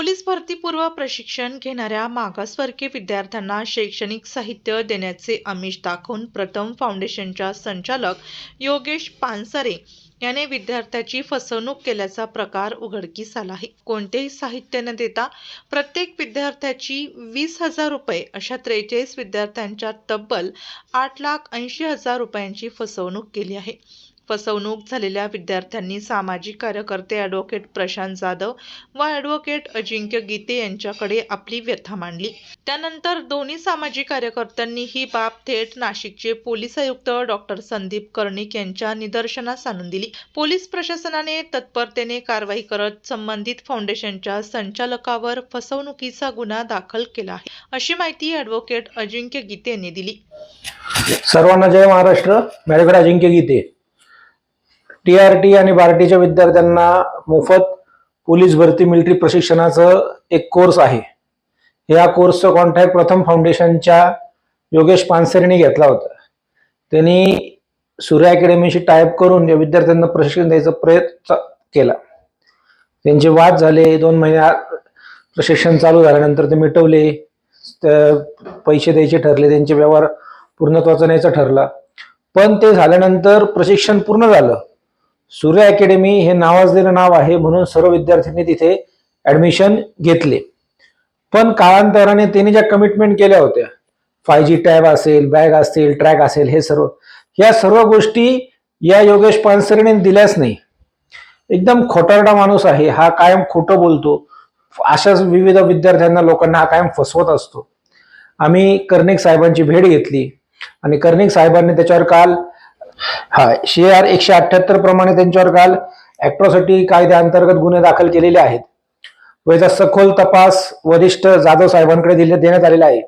Police भरतीपूर्व प्रशिक्षण घेणाऱ्या मागासवर्गीय विद्यार्थ्यांना शैक्षणिक साहित्य देण्याचे आमिष दाखवून प्रथम फाउंडेशनच्या संचालक योगेश पानसरे याने विद्यार्थ्याची फसवणूक केल्याचा प्रकार उघडकीस आला आहे. कोणतेही साहित्य न देता प्रत्येक विद्यार्थ्याची वीस हजार रुपये अशा त्रेचाळीस विद्यार्थ्यांच्या तब्बल आठ लाख ऐंशी हजार रुपयांची फसवणूक केली आहे. फसवणूक झालेल्या विद्यार्थ्यांनी सामाजिक कार्यकर्ते ॲडव्होकेट प्रशांत जाधव व ॲडव्होकेट अजिंक्य गीते यांच्याकडे आपली व्यथा मांडली. त्यानंतर दोन्ही सामाजिक कार्यकर्त्यांनी ही बाब थेट नाशिकचे पोलीस आयुक्त डॉक्टर संदीप कर्णिक यांच्या निदर्शनास आणून दिली. पोलीस प्रशासनाने तत्परतेने कारवाई करत संबंधित फाउंडेशनच्या संचालकावर फसवणुकीचा गुन्हा दाखल केला आहे अशी माहिती ॲडव्होकेट अजिंक्य गीते यांनी दिली. सर्वांना जय महाराष्ट्र. माझ्याकडे Ajinkya Gite. T R T आणि बार्टीच्या विद्यार्थ्यांना मोफत पोलीस भरती मिलिटरी प्रशिक्षणाचं एक कोर्स आहे. या कोर्सचं कॉन्टॅक्ट प्रथम फाउंडेशनच्या योगेश पानसरेने घेतला होता. त्यांनी सूर्य अकॅडमीशी टाईप करून या विद्यार्थ्यांना प्रशिक्षण द्यायचा प्रयत्न केला. त्यांचे वाद झाले दोन महिन्या प्रशिक्षण चालू झाल्यानंतर ते मिटवले त्या पैसे द्यायचे ठरले त्यांचे व्यवहार पूर्णत्वाचा न्यायचा ठरला. पण ते झाल्यानंतर प्रशिक्षण पूर्ण झालं. सूर्य अकॅडमी हे नावाजलेलं नाव आहे म्हणून सर्व विद्यार्थ्यांनी तिथे ऍडमिशन घेतले. पण काळांतराने त्यांनी ज्या कमिटमेंट केल्या होत्या फाय जी टॅब असेल बॅग असेल ट्रॅक असेल हे सर्व या सर्व गोष्टी या योगेश पानसरेने दिल्याच नाही. एकदम खोटारडा माणूस आहे हा कायम खोटं बोलतो. अशाच विविध विद्यार्थ्यांना लोकांना हा कायम फसवत असतो. आम्ही कर्णिक साहेबांची भेट घेतली आणि कर्णिक साहेबांनी त्याच्यावर काल हा शी आर एकशे अठ्याहत्तर प्रमाणे त्यांच्यावर काल ऍक्ट्रॉसिटी कायद्याअंतर्गत गुन्हे दाखल केलेले आहेत. व याचा सखोल तपास वरिष्ठ जाधव साहेबांकडे दिले देण्यात आलेला आहे.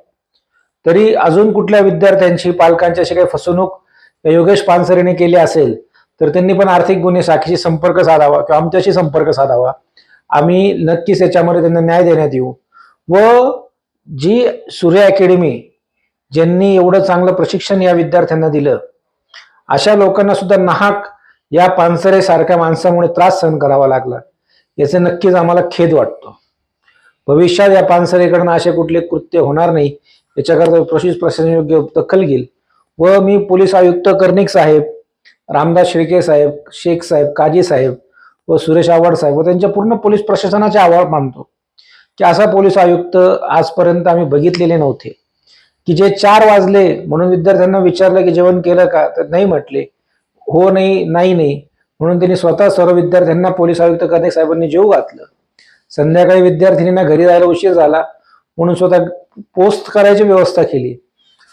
तरी अजून कुठल्या विद्यार्थ्यांची पालकांची अशी काही फसवणूक योगेश पानसरेने केली असेल तर त्यांनी पण आर्थिक गुन्हे शाखेशी संपर्क साधावा किंवा आमच्याशी संपर्क साधावा. आम्ही नक्कीच याच्यामध्ये त्यांना न्याय देण्यात येऊ. व जी सूर्य अकॅडमी ज्यांनी एवढं चांगलं प्रशिक्षण या विद्यार्थ्यांना दिलं अशा लोकांना सुद्धा नाहक या पानसरे सारख्या माणसामुळे त्रास सहन करावा लागला. याचे नक्कीच आम्हाला खेद वाटतो. भविष्यात या पानसरेकडनं असे कुठले कृत्य होणार नाही याच्याकरता प्रशिष प्रशासन योग्य दखल घेईल व मी पोलीस आयुक्त कर्णिक साहेब रामदास शिर्के साहेब शेख साहेब काजी साहेब व सुरेश आव्हाड साहेब व त्यांच्या पूर्ण पोलीस प्रशासनाचे आभार मानतो. की असा पोलीस आयुक्त आजपर्यंत आम्ही बघितलेले नव्हते. की जे चार वाजले म्हणून विद्यार्थ्यांना विचारलं की जेवण केलं का? तर नाही म्हटले. हो नाही नाही नाही. म्हणून त्यांनी स्वतः सर्व विद्यार्थ्यांना पोलीस आयुक्त कर्णिक साहेबांनी जेव घातलं. संध्याकाळी विद्यार्थिनींना घरी जायला उशीर झाला. म्हणून स्वतः पोस्ट करायची व्यवस्था केली.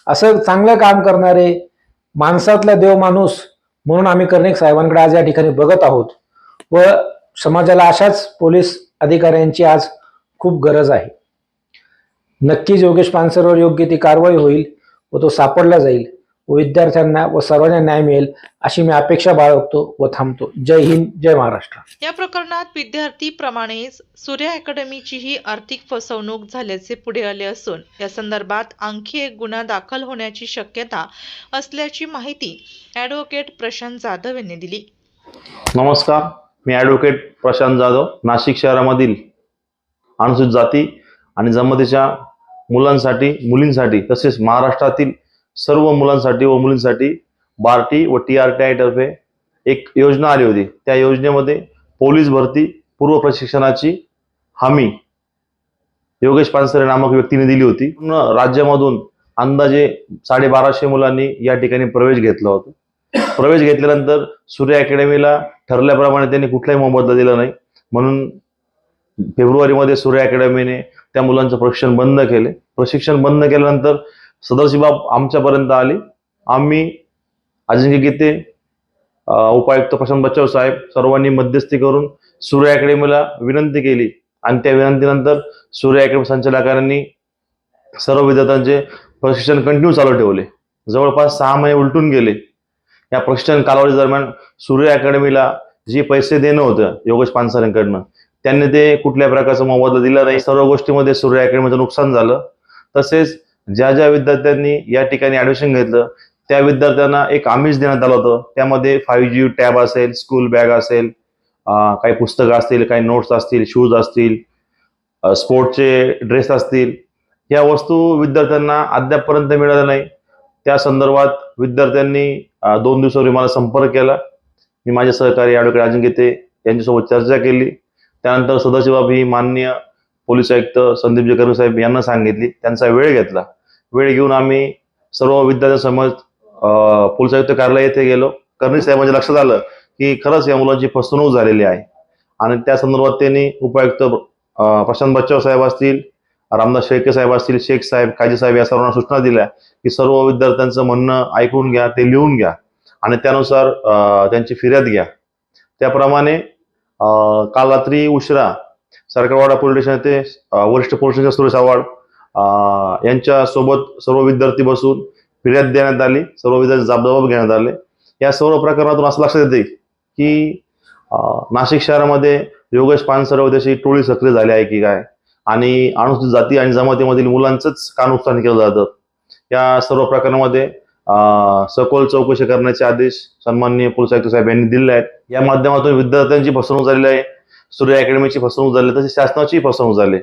असं चांगलं काम करणारे माणसातला देव माणूस म्हणून आम्ही कर्णिक साहेबांकडे आज या ठिकाणी बघत आहोत. व समाजाला अशाच पोलीस अधिकाऱ्यांची आज खूप गरज आहे. नक्कीच योगेश पानसरवर योग्य ती कारवाई होईल व तो सापडला जाईल व विद्यार्थ्यांना व सर्वांना न्याय मिळेल अशी मी अपेक्षा बाळगतो व थांबतो. जय हिंद जय महाराष्ट्र. या प्रकरणात विद्यार्थीप्रमाणेच सूर्य अकॅडमीचीही आर्थिक फसवणूक झाल्याचे पुढे आले असून या संदर्भात आणखी एक गुन्हा दाखल होण्याची शक्यता असल्याची माहिती ॲडव्होकेट प्रशांत जाधव यांनी दिली. नमस्कार मी ॲडव्होकेट प्रशांत जाधव नाशिक शहरामधील अनुसूचित जाती आणि जमातीच्या मुलांसाठी मुलींसाठी तसेच महाराष्ट्रातील सर्व मुलांसाठी व मुलींसाठी बार्टी व टी आर टी आय तर्फे एक योजना आली होती. त्या योजनेमध्ये पोलीस भरती पूर्व प्रशिक्षणाची हमी योगेश पानसरे नामक व्यक्तीने दिली होती. पूर्ण राज्यामधून अंदाजे साडेबाराशे मुलांनी या ठिकाणी प्रवेश घेतला होता. प्रवेश घेतल्यानंतर सूर्य अकॅडमीला ठरल्याप्रमाणे त्यांनी कुठलाही मोबदला दिला नाही. म्हणून फेब्रुवारीमध्ये सूर्य अकॅडमीने त्या मुलांचं प्रशिक्षण बंद केले. प्रशिक्षण बंद केल्यानंतर सदरची बाब आमच्यापर्यंत आली. आम्ही अजिंक्य गीते उपायुक्त प्रशांत बच्चाव साहेब सर्वांनी मध्यस्थी करून सूर्य अकॅडमीला विनंती केली. आणि त्या विनंतीनंतर सूर्य अकॅडमी संचालकांनी सर्व विद्यार्थ्यांचे प्रशिक्षण कंटिन्यू चालू ठेवले. जवळपास सहा महिने उलटून गेले. या प्रशिक्षण कालावधी दरम्यान सूर्य अकॅडमीला जे पैसे देणं होतं योगेश पानसरेंकडनं त्यांनी ते कुठल्या प्रकारचा मोबदला दिला नाही. सर्व गोष्टीमध्ये सूर्य अकॅडमीचं म्हणजे नुकसान झालं. तसेच ज्या ज्या विद्यार्थ्यांनी या ठिकाणी ऍडमिशन घेतलं त्या विद्यार्थ्यांना एक आमिष देण्यात आलं होतं. त्यामध्ये फाईव्ह जी टॅब असेल स्कूल बॅग असेल काही पुस्तकं असतील काही नोट्स असतील शूज असतील स्पोर्टचे ड्रेस असतील. या वस्तू विद्यार्थ्यांना अद्यापपर्यंत मिळाल्या नाही. त्या संदर्भात विद्यार्थ्यांनी दोन दिवसापूर्वी मला संपर्क केला. मी माझे सहकारी ॲडव्होकेट अजिंक्य ते यांच्यासोबत चर्चा केली. त्यानंतर सदाशिवबाबी मान्य पोलीस आयुक्त संदीप जगरमी साहेब यांना सांगितली. त्यांचा वेळ घेतला. वेळ घेऊन आम्ही सर्व विद्यार्थ्यांसमोर समज पोलीस आयुक्त कार्यालय येथे गेलो. कर्णी साहेबांच्या लक्षात आलं की खरंच या मुलांची फसवणूक झालेली आहे. आणि त्या संदर्भात त्यांनी उपायुक्त प्रशांत बच्चाव साहेब असतील रामदास शेळके साहेब असतील शेख साहेब काजी साहेब या सर्वांना सूचना दिल्या की सर्व विद्यार्थ्यांचं म्हणणं ऐकून घ्या ते लिहून घ्या. आणि त्यानुसार त्यांची फिर्याद घ्या. त्याप्रमाणे काल रात्री उशिरा सरकारवाडा पोलीस स्टेशन येथे वरिष्ठ पोलीस स्टेशन सुरेश आव्हाड यांच्या सोबत सर्व विद्यार्थी बसून फिर्याद देण्यात आली. सर्व विद्यार्थी जबाब घेण्यात आले. या सर्व प्रकरणातून असं लक्षात येते की नाशिक शहरामध्ये योगेश पानसरे त्याची टोळी सक्रिय झाली आहे की काय? आणि अनुसूचित जाती आणि जमातीमधील मुलांचंच का नुकसान केलं जातं. या सर्व प्रकरणामध्ये सखोल चौकशी करण्याचे आदेश सन्माननीय पोलीस आयुक्त साहेब यांनी दिले आहेत. या माध्यमातून विद्यार्थ्यांची फसवणूक झालेली आहे. सूर्य अकॅडमीची फसवणूक झाली तसेच शासनाची फसवणूक झाली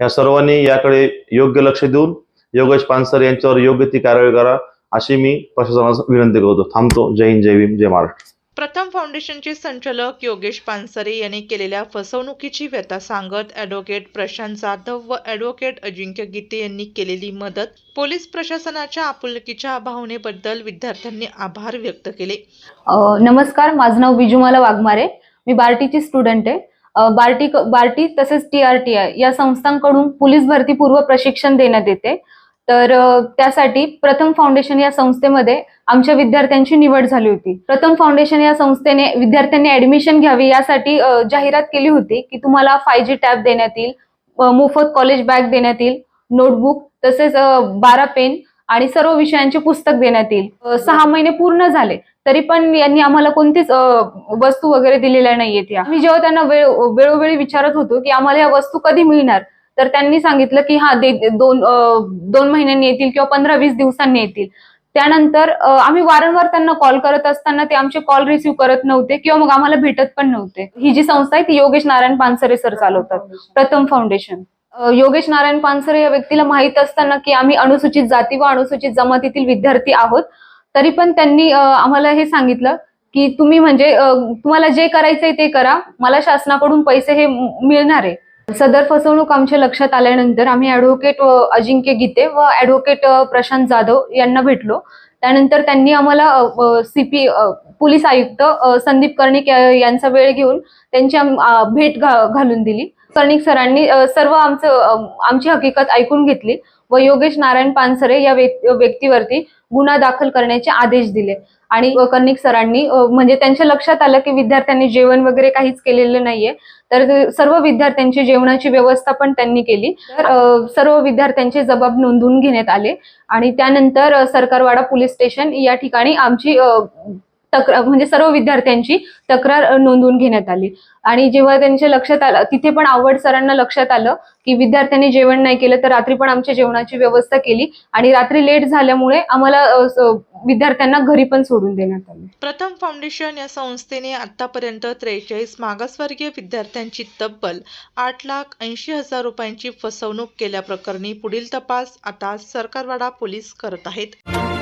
या सर्वांनी याकडे योग्य लक्ष देऊन योगेश पानसर यांच्यावर योग्य ती कारवाई करा अशी मी प्रशासनास विनंती करतो. थांबतो. जय हिंद जय भीम जय महाराष्ट्र. प्रथम फाउंडेशनचे संचालक योगेश पानसरे यांनी केलेल्या फसवणुकीची व्यथा सांगत ॲडव्होकेट प्रशांत जाधव व ॲडव्होकेट अजिंक्य गीते यांनी केलेली मदत पोलीस प्रशासनाच्या आपुलकीच्या भावनेबद्दल विद्यार्थ्यांनी आभार व्यक्त केले. नमस्कार माझं नाव बिजुमाला वाघमारे. मी बार्टीची स्टुडंट आहे. बार्टी बार्टी तसेच टी आर टी आय या संस्थांकडून पोलीस भरतीपूर्व प्रशिक्षण देण्यात येते. तर त्यासाठी प्रथम फाउंडेशन या संस्थेमध्ये आमच्या विद्यार्थ्यांची निवड झाली होती. प्रथम फाउंडेशन या संस्थेने विद्यार्थ्यांनी ऍडमिशन घ्यावी यासाठी जाहिरात केली होती की तुम्हाला फाय जी टॅब देण्यात येईल मोफत कॉलेज बॅग देण्यात येईल नोटबुक तसेच बारा पेन आणि सर्व विषयांचे पुस्तक देण्यात येईल. सहा महिने पूर्ण झाले तरी पण यांनी आम्हाला कोणतीच वस्तू वगैरे दिलेल्या नाहीयेत या. आम्ही जेव्हा त्यांना वेळ वेळोवेळी विचारत होतो की आम्हाला या वस्तू कधी मिळणार तर त्यांनी सांगितलं की हा दे दोन दोन महिन्यांनी येतील किंवा पंधरा वीस दिवसांनी येतील. त्यानंतर आम्ही वारंवार त्यांना कॉल करत असताना ते आमचे कॉल रिसिव्ह करत नव्हते किंवा मग आम्हाला भेटत पण नव्हते. ही जी संस्था आहे ती योगेश नारायण पानसरे सर चालवतात प्रथम फाउंडेशन योगेश नारायण पानसरे या व्यक्तीला माहीत असताना की आम्ही अनुसूचित जाती व अनुसूचित जमातीतील विद्यार्थी आहोत तरी पण त्यांनी आम्हाला हे सांगितलं की तुम्ही म्हणजे तुम्हाला जे करायचंय ते करा मला शासनाकडून पैसे हे मिळणार आहे. सदर फसवणूक आमच्या लक्षात आल्यानंतर आम्ही ॲडव्होकेट अजिंक्य गीते व ॲडव्होकेट प्रशांत जाधव यांना भेटलो. त्यानंतर त्यांनी आम्हाला सीपी पोलीस आयुक्त संदीप कर्णिक यांचा वेळ घेऊन त्यांची भेट घालून दिली. कर्णिक सरांनी सर्व आमचं आमची हकीकत ऐकून घेतली. व योगेश नारायण पानसरे या व्यक्तीवरती गुन्हा दाखल करण्याचे आदेश दिले. आणि अ, कर्णिक सरांनी म्हणजे त्यांच्या लक्षात आलं की विद्यार्थ्यांनी जेवण वगैरे काहीच केलेलं नाहीये. तर सर्व विद्यार्थ्यांची जेवणाची व्यवस्था पण त्यांनी केली. तर सर्व विद्यार्थ्यांचे जबाब नोंदवून घेण्यात आले. आणि त्यानंतर सरकारवाडा पोलीस स्टेशन या ठिकाणी आमची तक्रार म्हणजे सर्व विद्यार्थ्यांची तक्रार नोंदवून घेण्यात आली. आणि जेव्हा त्यांच्या लक्षात आलं तिथे पण आवड सरांना लक्षात आलं की विद्यार्थ्यांनी जेवण नाही केलं तर रात्री पण आमच्या जेवणाची व्यवस्था केली आणि रात्री लेट झाल्यामुळे आम्हाला विद्यार्थ्यांना घरी पण सोडून देण्यात आले. प्रथम फाउंडेशन या संस्थेने आतापर्यंत त्रेचाळीस मागासवर्गीय विद्यार्थ्यांची तब्बल आठ लाख ऐंशी हजार रुपयांची फसवणूक केल्याप्रकरणी पुढील तपास आता सरकारवाडा पोलीस करत आहेत.